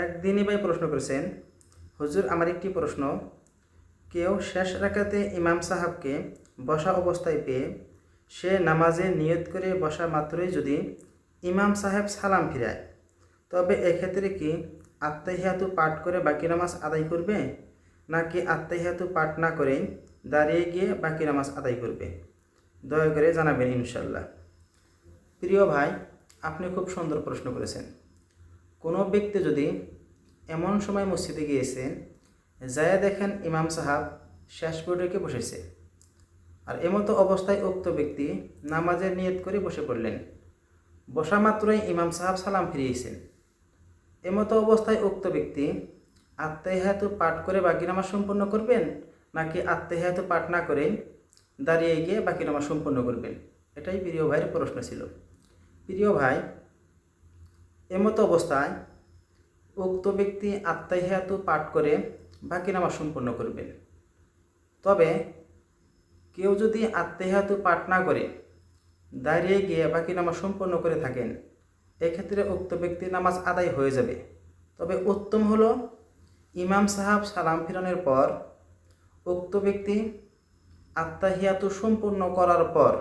একদিনই ভাই প্রশ্ন করেছেন, হুজুর, আমার একটি প্রশ্ন। কেউ শেষ রাকাতে ইমাম সাহাবকে বসা অবস্থায় পেয়ে সে নামাজে নিয়ত করে বসা মাত্রই যদি ইমাম সাহেব সালাম ফিরায়, তবে এক্ষেত্রে কি আত্মাহিয়াতু পাঠ করে বাকি নামাজ আদায় করবে? নাকি আত্মাহিয়াতু পাঠ না করে দাঁড়িয়ে গিয়ে বাকি নামাজ আদায় করবে? দয়া করে জানাবেন ইনশাল্লাহ প্রিয় ভাই, আপনি খুব সুন্দর প্রশ্ন করেছেন। কোনো ব্যক্তি যদি এমন সময় মসজিদে গিয়েছেন, যায় দেখেন ইমাম সাহাব শেষ পর্যকে বসেছে। আর এমতো অবস্থায় উক্ত ব্যক্তি নামাজের নিয়ত করে বসে পড়লেন। বসা মাত্রই ইমাম সাহাব সালাম ফিরিয়েছেন। এমতো অবস্থায় উক্ত ব্যক্তি আত্মাহিয়াতু পাঠ করে বাকি নামাজ সম্পন্ন করবেন, নাকি আত্মাহিয়াতু পাঠ না করে দাঁড়িয়ে গিয়ে বাকি নামাজ সম্পন্ন করবেন? এটাই প্রিয় ভাইয়ের প্রশ্ন ছিল। প্রিয় ভাই এমতো অবস্থায় উক্ত ব্যক্তি আত্মাহিয়াতু পাঠ করে বাকি নামাজ সম্পন্ন করবেন। তবে কেউ যদি আত্মাহিয়াতু পাঠ না করে, দাঁড়িয়ে গিয়ে বাকি নামাজ সম্পন্ন করে থাকেন, এক্ষেত্রে উক্ত ব্যক্তির নামাজ আদায় হয়ে যাবে। তবে উত্তম হলো ইমাম সাহাব সালাম ফিরানোর পর উক্ত ব্যক্তি আত্মাহিয়াতু সম্পূর্ণ করার পর,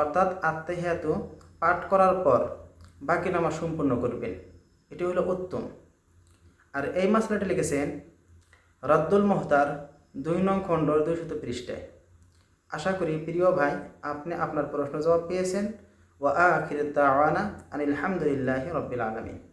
অর্থাৎ আত্মাহিয়াতু পাঠ করার পর বাকি নামাজ সম্পূর্ণ করবেন। এটি হলো উত্তম। আর এই মাসলাটি লিখেছেন, রদ্দুল মোহতার, দুই নং খণ্ড দুইশত পৃষ্ঠায় আশা করি প্রিয় ভাই, আপনি আপনার প্রশ্ন জবাব পেয়েছেন। ও আখির দাওয়ানা আনিল হামদুলিল্লাহ রব্বিল আলমিন।